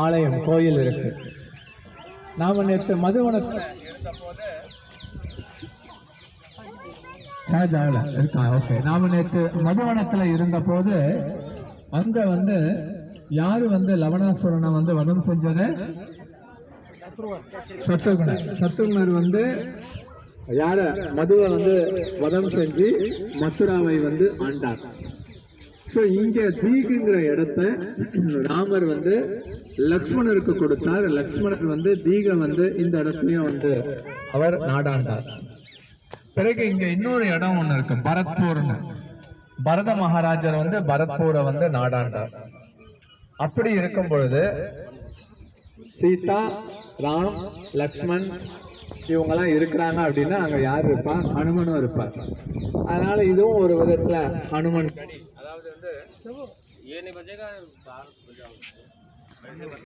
ஆலயம் கோயில் இருக்கு. நாம நேற்று மதுவனத்தில் ஷாஜாவில் இருக்கா? ஓகே. நாம நேற்று மதுவனத்துல இருந்த போது அங்க வந்து யாரு வந்து லவணாசுரனை வந்து வதம் செஞ்சது? சத்துகுணர் சத்துகுணர் வந்து யார? மதுவை வந்து வதம் செஞ்சு மதுராவை வந்து ஆண்டார். ஸோ இங்கே தீகுங்கிற இடத்த ராமர் வந்து லக்ஷ்மணருக்கு கொடுத்தார். லக்ஷ்மணர் வந்து தீக வந்து இந்த இடத்துலயும் வந்து அவர் நாடாண்டார். பிறகு இங்க இன்னொரு இடம் ஒண்ணு இருக்கு பரத்பூர்னு. பரத மகாராஜர் வந்து பரத்பூரை வந்து நாடாண்டார். அப்படி இருக்கும் பொழுது சீதா ராம் லக்ஷ்மண் இவங்கெல்லாம் இருக்கிறாங்க அப்படின்னா அங்க யார் இருப்பா? ஹனுமனும் இருப்பார். அதனால இதுவும் ஒரு விதத்துல ஹனுமன் ये नहीं बजेगा बाहर बजाओ।